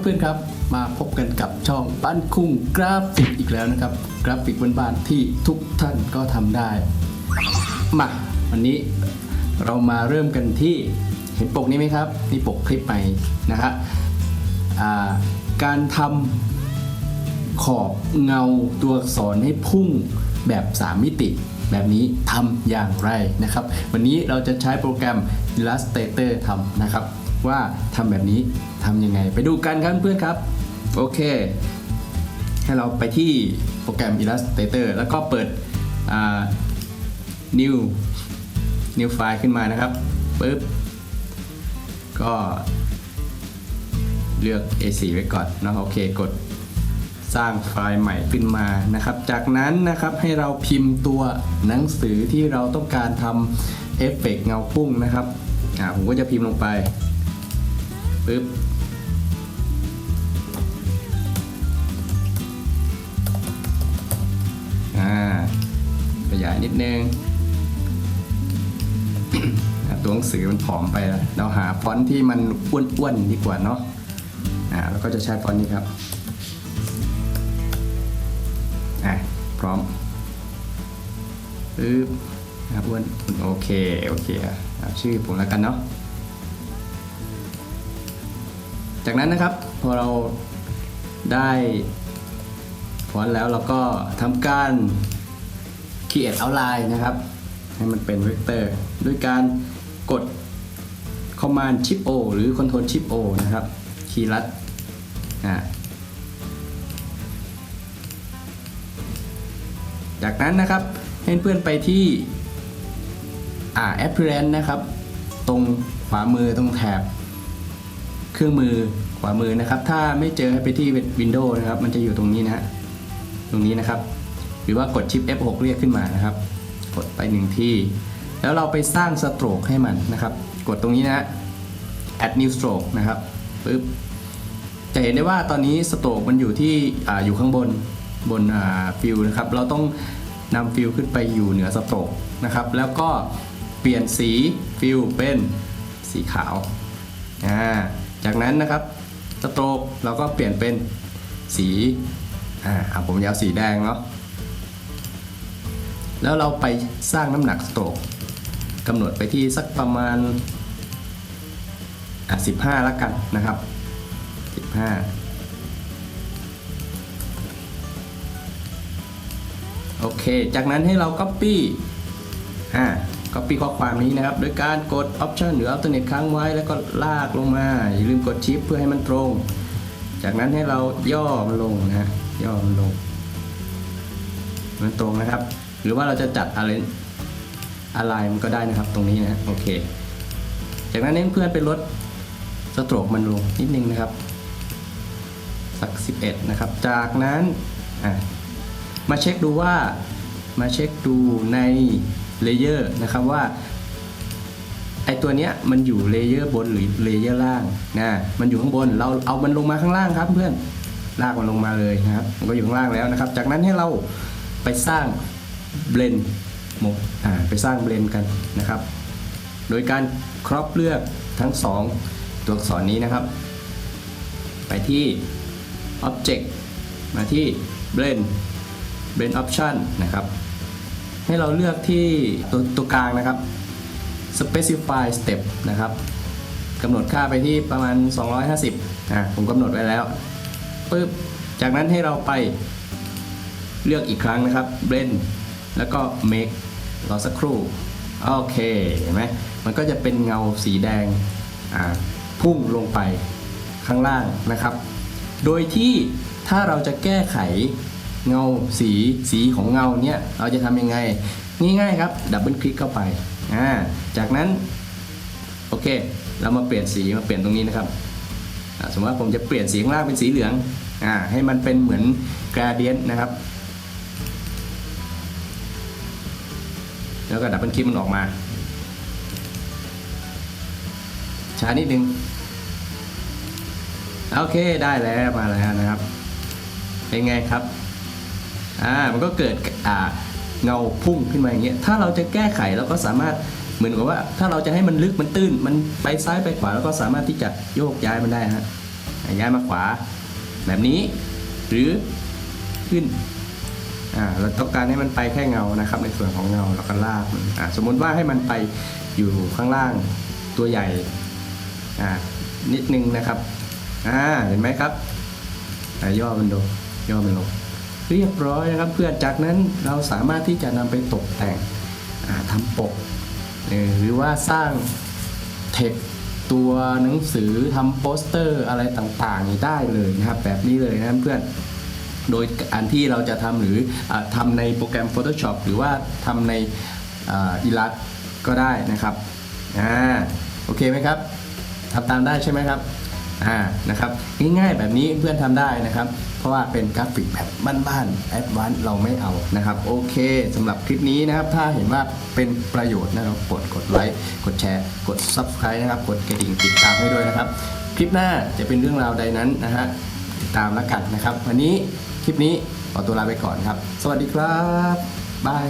เพื่อนครับ มาพบกันกับช่องปั้นคุ้งกราฟิกอีกแล้วนะครับ กราฟิกบ้านๆที่ทุกท่านก็ทำได้มาวันนี้เรามาเริ่มกันที่เห็นปกนี้ไหมครับนี่ปกคลิปใหม่นะครับการทำขอบเงาตัวอักษรให้พุ่งแบบ 3 มิติ แบบนี้ทำอย่างไรนะครับ วันนี้เราจะใช้โปรแกรม Illustrator ทำนะครับ ว่าทำแบบนี้ทำยังไง ไปดูกันครับเพื่อนครับ โอเค ให้เราไปที่โปรแกรม Illustrator แล้วก็เปิด new new file ขึ้นมานะครับปึ๊บก็เลือก A4 ไว้ก่อนนะโอเคกดสร้างไฟล์ใหม่ขึ้นมานะครับ จากนั้นนะครับให้เราพิมพ์ตัวหนังสือที่เราต้องการทำเอฟเฟกต์เงาพุ่งนะครับผมก็จะพิมพ์ลงไป ปึ๊บอ่าขยายนิดนึงตัวหนังสือมันผอมไปแล้วเราหาฟอนต์ที่มันอ้วนๆดีกว่าเนาะอ่าแล้วก็จะใช้ฟอนต์นี้ครับอะพร้อมปึ๊บนะครับอ้วนโอเค โอเคอะเอาชื่อผมแล้วกันเนาะ จากนั้นนะครับพอเราได้ฟอนต์แล้วเราก็ทำการ create outline นะครับ ให้มันเป็นเวกเตอร์ด้วยการกด command shift o หรือ control shift o นะครับ คีย์ลัดจากนั้นนะครับให้เพื่อนไปที่อ่า appearance นะครับ ตรงขวามือตรงแถบ เครื่องมือ ขวามือนะครับ ถ้าไม่เจอให้ไปที่ Windows นะครับ มันจะอยู่ตรงนี้นะฮะตรงนี้นะครับ หรือว่ากดชิป F6 เรียกขึ้นมานะครับ กดไปหนึ่งที่ แล้วเราไปสร้างสโตรกให้มันนะครับ กดตรงนี้นะ add new stroke นะครับปึ๊บจะเห็นได้ว่าตอนนี้สโตรกมันอยู่ที่ออยู่ข้างบนบนฟิลนะครับ เราต้องนำฟิลขึ้นไปอยู่เหนือสโตรกนะครับ แล้วก็เปลี่ยนสีฟิลเป็นสีขาว จากนั้นนะครับ สโตกเราก็เปลี่ยนเป็นสีอ่าผมจะเอาสีแดงเนาะแล้วเราไปสร้างน้ำหนักสโตกกำหนดไปที่สักประมาณอะ15แล้วกันนะครับ 15 โอเค จากนั้นให้เรา Copy อ่า Copy ข้อความนี้นะครับ โดยการกด Option หรือ Alternate ค้างไว้แล้วก็ลากลงมา อย่าลืมกด Shift เพื่อให้มันตรง จากนั้นให้เราย่อมันลงนะฮะย่อมันลง มันตรงนะครับ หรือว่าเราจะจัดอะไรอะไรมันก็ได้นะครับตรงนี้นะโอเค จากนั้นให้เพื่อนไปลดสโตรกมันลงนิดนึงนะครับ สัก 11 นะครับ จากนั้นมาเช็คดูว่ามาเช็คดูใน เลเยอร์นะครับว่าไอตัวเนี้ยมันอยู่เลเยอร์บนหรือเลเยอร์ล่างนะมันอยู่ข้างบนเราเอามันลงมาข้างล่างครับเพื่อนลากมันลงมาเลยนะครับมันก็อยู่ข้างล่างแล้วนะครับ จากนั้นให้เราไปสร้างเบลนหมอ่าไปสร้างเบลนกันนะครับ โดยการครอปเลือกทั้งสองตัวอักษรนี้นะครับ ไปที่ Object มาที่ Blend Blend Option นะครับ ให้เราเลือกที่ตัวตัวกลางนะครับ Specify Step นะครับกำหนดค่าไปที่ประมาณ 250อะผมกำหนดไว้แล้วปึ๊บจากนั้นให้เราไปเลือกอีกครั้งนะครับ Blend แล้วก็ Make รอสักครู่ โอเค เห็นไหมมันก็จะเป็นเงาสีแดง อ่า พุ่งลงไปข้างล่างนะครับ โดยที่ถ้าเราจะแก้ไข เงาสีสีของเงาเนี่ยเราจะทำยังไง ง่ายๆครับดับเบิลคลิกเข้าไปอ่าจากนั้นโอเค เรามาเปลี่ยนสีมาเปลี่ยนตรงนี้นะครับสมมติว่าผมจะเปลี่ยนสีข้างล่างเป็นสีเหลืองอ่าให้มันเป็นเหมือนกราเดียนนะครับ แล้วก็ดับเบิลคลิกมันออกมาช้านิดนึงโอเคได้แล้วมาแล้วนะครับ เป็นไงครับ อ่ามันก็เกิดอ่าเงาพุ่งขึ้นมาอย่างเงี้ยถ้าเราจะแก้ไขเราก็สามารถเหมือนกับว่า ถ้าเราจะให้มันลึกมันตื้น มันไปซ้ายไปขวาเราก็สามารถที่จะโยกย้ายมันได้ฮะย้ายมาขวา แบบนี้ หรือขึ้นอ่าเราต้องการให้มันไปแค่เงานะครับ ในส่วนของเงาเราก็ลากมันอ่าสมมติว่าให้มันไปอยู่ข้างล่างตัวใหญ่อ่านิดนึงนะครับอ่าเห็นไหมครับอ่าย่อมันลงย่อมันลง เรียบร้อยนะครับ เพื่อนจากนั้นเราสามารถที่จะนำไปตกแต่งอ่าทำปก หรือว่าสร้างเทคตัวหนังสือทำโปสเตอร์อะไรต่างๆได้เลยนะครับ แบบนี้เลยนะเพื่อนโดยการที่เราจะทำหรืออทำในโปรแกรม Photoshop หรือว่าทำในอีลัสก็ได้นะครับอ่าโอเคไหมครับทำตามได้ใช่ไหมครับ อ่านะครับง่ายๆแบบนี้เพื่อนทำได้นะครับ เพราะว่าเป็นกราฟิกแบบบ้านๆแอดวานซ์เราไม่เอานะครับ โอเคสำหรับคลิปนี้นะครับ ถ้าเห็นว่าเป็นประโยชน์นะครับกดกดไลค์กดแชร์ กด Subscribe นะครับ กดกระดิ่งติดตามให้ด้วยนะครับ คลิปหน้าจะเป็นเรื่องราวใดนั้นนะฮะติดตามแล้วกันนะครับ วันนี้คลิปนี้ขอตัวลาไปก่อนครับ สวัสดีครับบาย